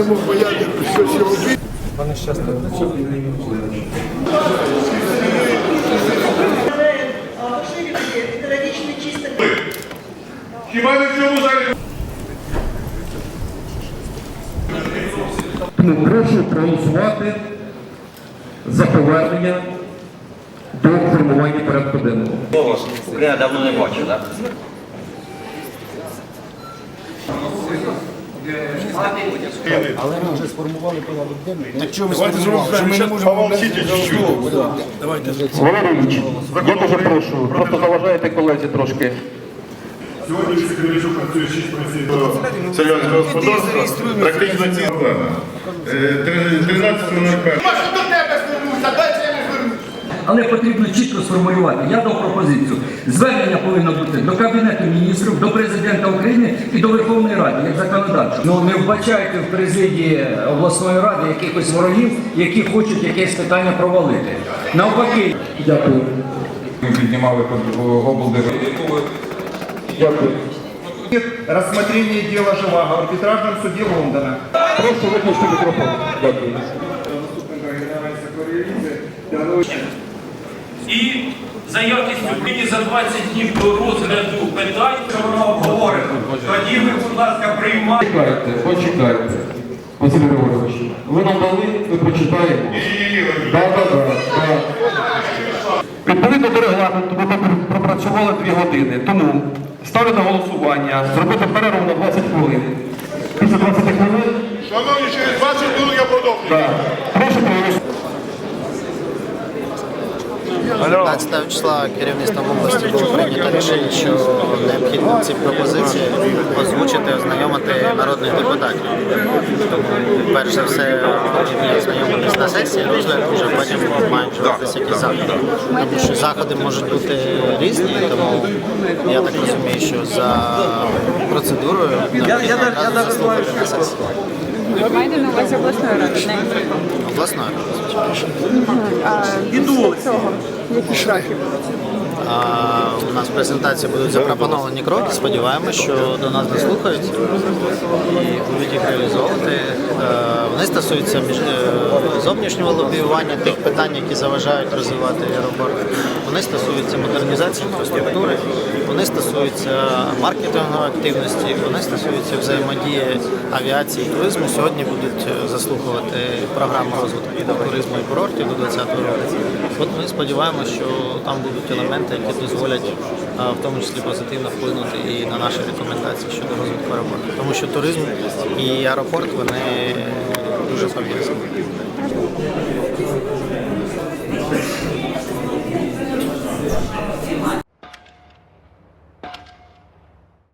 не мог бояти щось його бити. можливості періодично чисто. Хіба не в цьому залі? Тому прошу проголосувати за повернення до формування порядку денного. Голос. Україна давно не бачив, так? Давайте зробимо так, зараз помолчите чуть-чуть. Валерійович, я дуже прошу, просто заважаєте колезі трошки. Сьогодні секретарю працює 6 працівників селянського господарства. Практично ці плана. Е, 13.05. Але потрібно чітко сформулювати. Я дав пропозицію. Звернення повинно бути до Кабінету міністрів, до президента і до Верховної Ради, як законодавчо. Ну не вбачайте в президії обласної ради якихось ворогів, які хочуть якесь питання провалити. Навпаки, Дякую. Ми піднімали облдержаву. Дякую. Рассмотрение дела Живаго в арбитражном суде Лондона. Прошу виключити мікрофон. Дякую. І за якістю мені за 20 днів до розгляду питань, що вона обговорена. Тоді ви, будь ласка, приймайте. Почекайте, почекайте. Василь Григорович, ви нам дали, ми прочитаємо. Так, так, так. Відповідно до регламенту ми пропрацювали дві години. Тому ставлю на голосування, зробити перерву на 20 хвилин. Після 20 хвилин Шановні, через 20 хвилин я продовжую. так, прошу проголосувати. 15 числа керівництвом області було прийнято рішення, що необхідно ці пропозиції озвучити, ознайомити народних депутатів. Тому, перш за все, повинні ознайомитись на сесії, розгляд, вже потім мають ввестися якісь заходи. Тому що заходи можуть бути різні, тому я так розумію, що за процедурою необхідно одразу на сесії. Ви маєте на увазі обласної ради? Обласної. А після цього які шляхи? А, У нас в презентації будуть запропоновані кроки. Сподіваємося, що до нас дослухають і будуть їх реалізовувати. Е, Вони стосуються між- е, зовнішнього лобіювання тих питань, які заважають розвивати аеропорт. Вони стосуються модернізації інфраструктури, вони стосуються маркетингової активності, вони стосуються взаємодії авіації і туризму. Сьогодні будуть е, заслухувати програму розвитку туризму і курортів до 2020 року. От ми сподіваємося, що там будуть елементи, які дозволять в тому числі позитивно вплинути і на наші рекомендації щодо розвитку аеропорту. Тому що туризм і аеропорт вони дуже пов'язані.